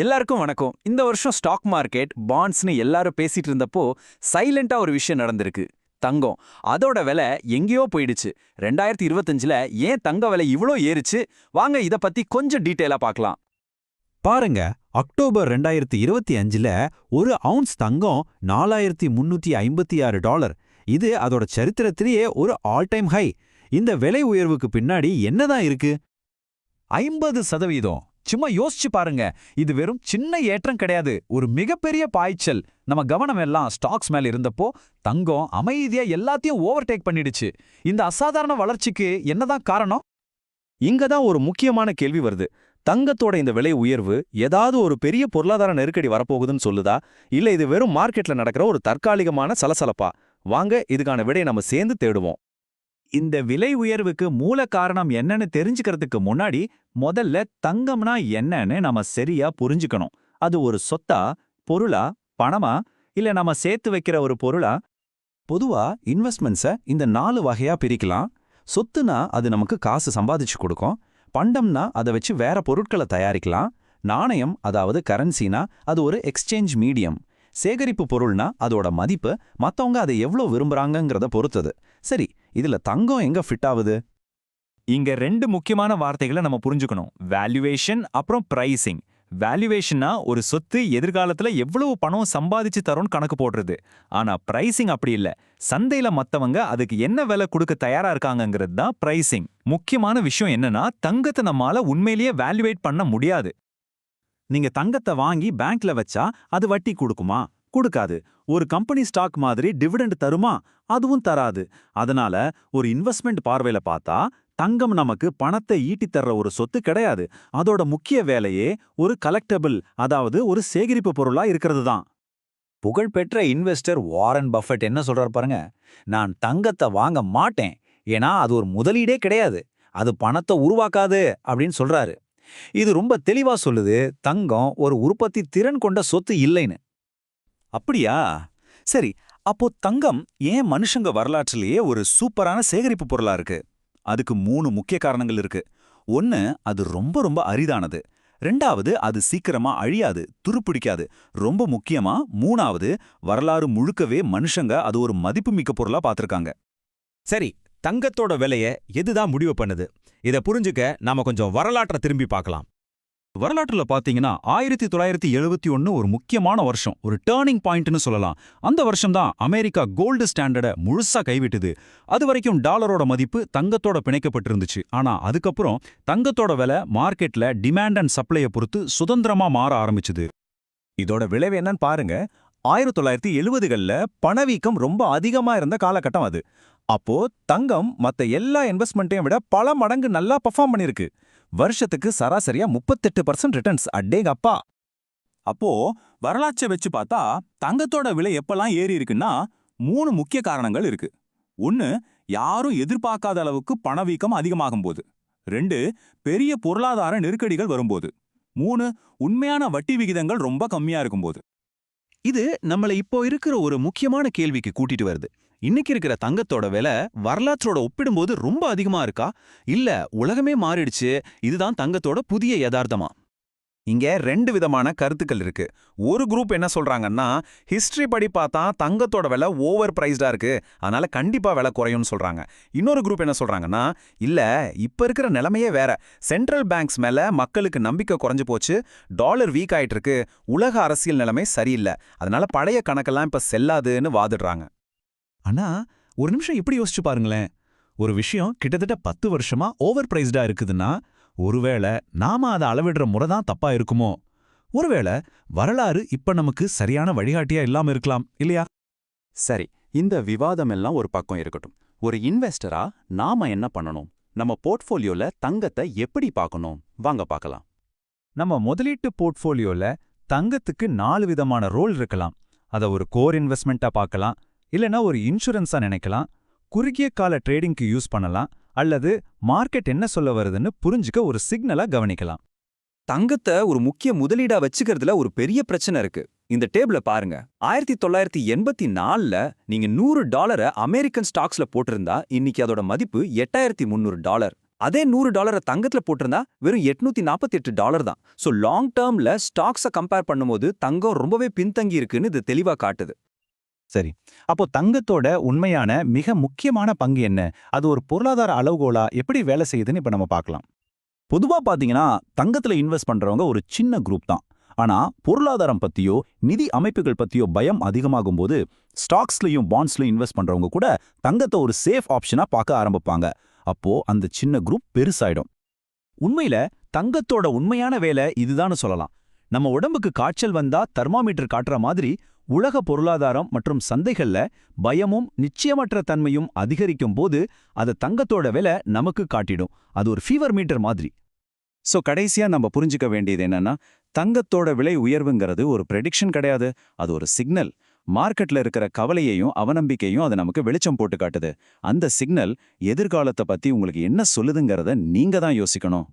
எல்லாருக்கும் வணக்கம். இந்த வருஷம் ஸ்டாக் மார்க்கெட் பாண்ட்ஸ்னு எல்லாரும் பேசிட்டு இருந்தப்போ சைலண்டா ஒரு விஷயம் நடந்திருக்கு. தங்கம். அதோட விலை எங்கேயோ போயிடுச்சு. ரெண்டாயிரத்தி இருபத்தஞ்சுல ஏன் தங்க விலை இவ்ளோ ஏறுச்சு? வாங்க இத பத்தி கொஞ்சம் டீட்டெயிலா பார்க்கலாம். பாருங்க அக்டோபர் ரெண்டாயிரத்தி இருபத்தி அஞ்சுல ஒரு அவுன்ஸ் தங்கம் நாலாயிரத்தி முன்னூத்தி ஐம்பத்தி ஆறு டாலர். இது அதோட சரித்திரத்திலேயே ஒரு ஆல் டைம் ஹை இந்த விலை உயர்வுக்கு பின்னாடி என்னதான் இருக்கு? ஐம்பது சதவீதம். சும்மா யோசிச்சு பாருங்க. இது வெறும் சின்ன ஏற்றம் கிடையாது. ஒரு மிகப்பெரிய பாய்ச்சல். நம்ம கவனம் எல்லாம் ஸ்டாக்ஸ் மேல இருந்தப்போ தங்கம் அமைதியா எல்லாத்தையும் ஓவர்டேக் பண்ணிடுச்சு. இந்த அசாதாரண வளர்ச்சிக்கு என்னதான் காரணம்? இங்க தான் ஒரு முக்கியமான கேள்வி வருது. தங்கத்தோட இந்த விலை உயர்வு ஏதாவது ஒரு பெரிய பொருளாதார நெருக்கடி வரப்போகுதுன்னு சொல்லுதா? இல்ல இது வெறும் மார்க்கெட்ல நடக்கிற ஒரு தற்காலிகமான சலசலப்பா? வாங்க இதுக்கான விடையை நம்ம சேர்ந்து தேடுவோம். இந்த விலை உயர்வுக்கு மூல காரணம் என்னன்னு தெரிஞ்சுக்கிறதுக்கு முன்னாடி முதல்ல தங்கம்னா என்னன்னு நம்ம சரியா புரிஞ்சுக்கணும். அது ஒரு சொத்தா பொருளா பணமா இல்ல நம்ம சேர்த்து வைக்கிற ஒரு பொருளா? பொதுவா இன்வெஸ்ட்மெண்ட்ஸை இந்த நாலு வகையா பிரிக்கலாம். சொத்துனா அது நமக்கு காசு சம்பாதிச்சு கொடுக்கும். பண்டம்னா அதை வச்சு வேற பொருட்களை தயாரிக்கலாம். நாணயம் அதாவது கரன்சினா அது ஒரு எக்ஸ்சேஞ்ச் மீடியம் சேகரிப்பு பொருள்னா அதோட மதிப்பு மத்தவங்க அதை எவ்வளோ விரும்புறாங்கங்கிறத பொறுத்தது. சரி இதுல தங்கம் எங்க ஃபிட் ஆகுது? இங்க ரெண்டு முக்கியமான வார்த்தைகளை நம்ம புரிஞ்சுக்கணும். வேல்யூவேஷன் அப்புறம் பிரைசிங் வேல்யூவேஷன்னா ஒரு சொத்து எதிர்காலத்துல எவ்வளவு பணம் சம்பாதிச்சு தரும்னு கணக்கு போடுறது. ஆனா பிரைசிங் அப்படி இல்ல. சந்தையில மத்தவங்க அதுக்கு என்ன விலை கொடுக்க தயாரா இருக்காங்கங்கிறது தான் பிரைசிங் முக்கியமான விஷயம் என்னன்னா தங்கத்தை நம்மால உண்மையிலேயே வேல்யூவேட் பண்ண முடியாது. நீங்க தங்கத்தை வாங்கி பேங்க்ல வச்சா அது வட்டி கொடுக்குமா? கொடுக்காது. ஒரு கம்பெனி ஸ்டாக் மாதிரி டிவிடெண்ட் தருமா? அதுவும் தராது. அதனால ஒரு இன்வெஸ்ட்மெண்ட் பார்வையில பார்த்தா தங்கம் நமக்கு பணத்தை ஈட்டித் தர்ற ஒரு சொத்து கிடையாது. அதோட முக்கிய வேலையே ஒரு கலெக்டபிள் அதாவது ஒரு சேகரிப்பு பொருளா இருக்கிறது தான். புகழ்பெற்ற இன்வெஸ்டர் வாரன் பஃபெட் என்ன சொல்றாரு பாருங்க? நான் தங்கத்தை வாங்க மாட்டேன். ஏன்னா அது ஒரு முதலீடே கிடையாது. அது பணத்தை உருவாக்காது அப்படின்னு சொல்றாரு. இது ரொம்ப தெளிவா சொல்லுது தங்கம் ஒரு உற்பத்தி திறன் கொண்ட சொத்து இல்லைன்னு. அப்படியா? சரி அப்போ தங்கம் ஏன் மனுஷங்க வரலாற்றிலேயே ஒரு சூப்பரான சேகரிப்பு பொருளா இருக்கு? அதுக்கு மூணு முக்கிய காரணங்கள் இருக்கு. ஒன்னு அது ரொம்ப ரொம்ப அரிதானது. ரெண்டாவது அது சீக்கிரமா அழியாது துருப்பிடிக்காது. ரொம்ப முக்கியமா மூணாவது வரலாறு முழுக்கவே மனுஷங்க அது ஒரு மதிப்புமிக்க பொருளா பார்த்திருக்காங்க சரி தங்கத்தோட விலைய எதுதான் முடிவு பண்ணுது? இத புரிஞ்சுக்க நாம கொஞ்சம் வரலாற்றை திரும்பி பார்க்கலாம். வரலாற்றுல பாத்தீங்கன்னா ஆயிரத்தி தொள்ளாயிரத்தி எழுபத்தி ஒன்னு ஒரு முக்கியமான வருஷம். ஒரு டேர்னிங் பாயிண்ட்னு சொல்லலாம். அந்த வருஷம் தான் அமெரிக்கா கோல்டு ஸ்டாண்டர்டை முழுசா கைவிட்டுது. அது வரைக்கும் டாலரோட மதிப்பு தங்கத்தோட பிணைக்கப்பட்டிருந்துச்சு. ஆனா அதுக்கப்புறம் தங்கத்தோட விலை மார்க்கெட்ல டிமாண்ட் அண்ட் சப்ளையை பொறுத்து சுதந்திரமா மாற ஆரம்பிச்சுது. இதோட விளைவு என்னன்னு பாருங்க. ஆயிரத்தி தொள்ளாயிரத்தி எழுபதுகளில் பணவீக்கம் ரொம்ப அதிகமா இருந்த காலகட்டம் அது. அப்போ தங்கம் மத்த எல்லா இன்வெஸ்ட்மெண்ட்டையும் விட பல மடங்கு நல்லா பர்ஃபார்ம் பண்ணிருக்கு வருஷத்துக்கு சராசரியா முப்பத்தெட்டு பர்சன்ட் ரிட்டர்ன்ஸ் அடேங்கப்பா. அப்போ வரலாற்றை வச்சு பார்த்தா தங்கத்தோட விலை எப்பெல்லாம் ஏறி இருக்குன்னா மூணு முக்கிய காரணங்கள் இருக்கு. ஒன்னு யாரும் எதிர்பார்க்காத அளவுக்கு பணவீக்கம் அதிகமாகும் போது. ரெண்டு பெரிய பொருளாதார நெருக்கடிகள் வரும்போது. மூணு உண்மையான வட்டி விகிதங்கள் ரொம்ப கம்மியா இருக்கும்போது. இது நம்மள இப்போ இருக்கிற ஒரு முக்கியமான கேள்விக்கு கூட்டிட்டு வருது. இன்னைக்கு இருக்கிற தங்கத்தோட விலை வரலாற்றோட ஒப்பிடும்போது ரொம்ப அதிகமா இருக்கா? இல்ல உலகமே மாறிடுச்சு இதுதான் தங்கத்தோட புதிய யதார்த்தமா? இங்க ரெண்டு விதமான கருத்துக்கள் இருக்கு. ஒரு குரூப் என்ன சொல்றாங்கன்னா ஹிஸ்டரி படி பார்த்தா தங்கத்தோட விலை ஓவர் பிரைஸ்டா இருக்கு அதனால கண்டிப்பா விலை குறையும்னு சொல்றாங்க. இன்னொரு குரூப் என்ன சொல்றாங்கன்னா இல்ல இப்ப இருக்கிற நிலைமையே வேற. சென்ட்ரல் பேங்க்ஸ் மேல மக்களுக்கு நம்பிக்கை குறைஞ்சு போச்சு டாலர் வீக் ஆயிட்டு இருக்கு உலக அரசியல் நிலைமை சரியில்லை அதனால பழைய கணக்கெல்லாம் இப்ப செல்லாதுன்னு வாதிடுறாங்க. ஆனா ஒரு நிமிஷம் இப்படி யோசிச்சு பாருங்களேன். ஒரு விஷயம் கிட்டத்தட்ட பத்து வருஷமா ஓவர் பிரைஸ்டா இருக்குதுன்னா ஒருவேளை நாம அதை அளவிடுற முறை தான் தப்பா இருக்குமோ? ஒருவேளை வரலாறு இப்ப நமக்கு சரியான வழிகாட்டியா இல்லாம இருக்கலாம் இல்லையா? சரி இந்த விவாதம் எல்லாம் ஒரு பக்கம் இருக்கட்டும். ஒரு இன்வெஸ்டரா நாம என்ன பண்ணணும்? நம்ம போர்ட்ஃபோலியோல தங்கத்தை எப்படி பார்க்கணும்? வாங்க பார்க்கலாம். நம்ம முதலீட்டு போர்ட்ஃபோலியோல தங்கத்துக்கு நாலு விதமான ரோல் இருக்கலாம். அத ஒரு கோர் இன்வெஸ்ட்மெண்ட்டா பார்க்கலாம் இல்லனா ஒரு இன்சூரன்ஸா நினைக்கலாம் குறுகிய கால ட்ரேடிங்க்கு யூஸ் பண்ணலாம் அல்லது மார்க்கெட் என்ன சொல்ல வருதுன்னு புரிஞ்சுக்க ஒரு சிக்னலா கவனிக்கலாம். தங்கத்தை ஒரு முக்கிய முதலீடா வச்சுக்கிறதுல ஒரு பெரிய பிரச்சனை இருக்கு. இந்த டேபிள பாருங்க. ஆயிரத்தி தொள்ளாயிரத்தி எண்பத்தி நாலுல நீங்க நூறு டாலரை அமெரிக்கன் ஸ்டாக்ஸ்ல போட்டிருந்தா இன்னைக்கு அதோட மதிப்பு எட்டாயிரத்தி முந்நூறு டாலர். அதே நூறு டாலரை தங்கத்துல போட்டிருந்தா வெறும் எட்நூத்தி நாற்பத்தி எட்டு டாலர் தான். ஸோ லாங் டேர்ம்ல ஸ்டாக்ஸை கம்பேர் பண்ணும்போது தங்கம் ரொம்பவே பின்தங்கி இருக்குன்னு இது தெளிவா காட்டுது. சரி. அப்போ தங்கத்தோட உண்மையான மிக முக்கியமான பங்கு என்ன? அது ஒரு பொருளாதார அளவுகோலா? எப்படி வேலை செய்யுதுன்னு இப்ப நம்ம பார்க்கலாம். பொதுவா பாத்தீங்கன்னா தங்கத்துல இன்வெஸ்ட் பண்றவங்க ஒரு சின்ன குரூப் தான். ஆனா பொருளாதாரம் பத்தியோ நிதி அமைப்புகள் பத்தியோ பயம் அதிகமாகும் போது ஸ்டாக்ஸ்லயும் பாண்ட்ஸ்லயும் இன்வெஸ்ட் பண்றவங்க கூட தங்கத்தை ஒரு சேஃப் ஆப்ஷனா பார்க்க ஆரம்பிப்பாங்க. அப்போ அந்த சின்ன குரூப் பெருசாயிடும். உண்மையில தங்கத்தோட உண்மையான வேலை இதுதான்னு சொல்லலாம். நம்ம உடம்புக்கு காய்ச்சல் வந்தா தெர்மாமீட்டர் காட்டுற மாதிரி உலக பொருளாதாரம் மற்றும் சந்தைகள்ல பயமும் நிச்சயமற்ற தன்மையும் அதிகரிக்கும் போது அது தங்கத்தோட விலை நமக்கு காட்டிடும். அது ஒரு ஃபீவர் மீட்டர் மாதிரி. சோ கடைசியா நம்ம புரிஞ்சுக்க வேண்டியது என்னன்னா தங்கத்தோட விலை உயர்வுங்கிறது ஒரு ப்ரெடிக்ஷன் கிடையாது. அது ஒரு சிக்னல் மார்க்கெட்ல இருக்கிற கவலையையும் அவநம்பிக்கையும் அது நமக்கு வெளிச்சம் போட்டு காட்டுது. அந்த சிக்னல் எதிர்காலத்தை பத்தி உங்களுக்கு என்ன சொல்லுதுங்கிறத நீங்க தான் யோசிக்கணும்.